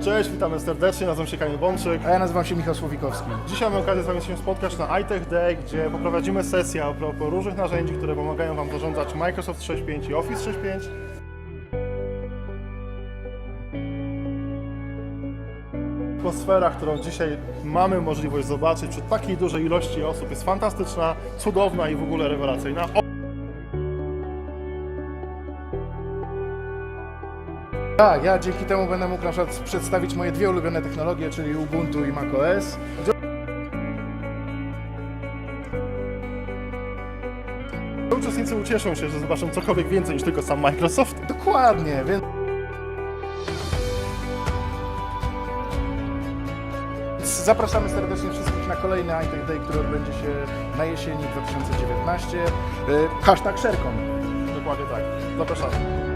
Cześć, witamy serdecznie, nazywam się Kamil Bączyk. A ja nazywam się Michał Słowikowski. Dzisiaj mamy okazję z Wami się spotkać na iTech Day, gdzie poprowadzimy sesję a propos różnych narzędzi, które pomagają Wam zarządzać Microsoft 365 i Office 365. Atmosfera, którą dzisiaj mamy możliwość zobaczyć przy takiej dużej ilości osób jest fantastyczna, cudowna i w ogóle rewelacyjna. Tak, ja dzięki temu będę mógł na przykład przedstawić moje dwie ulubione technologie, czyli Ubuntu i macOS. Uczestnicy ucieszą się, że zobaczą cokolwiek więcej niż tylko sam Microsoft. Dokładnie, więc... Zapraszamy serdecznie wszystkich na kolejny iTech Day, który odbędzie się na jesieni 2019. Y, Hashtag Szerkon. Dokładnie tak. Zapraszamy.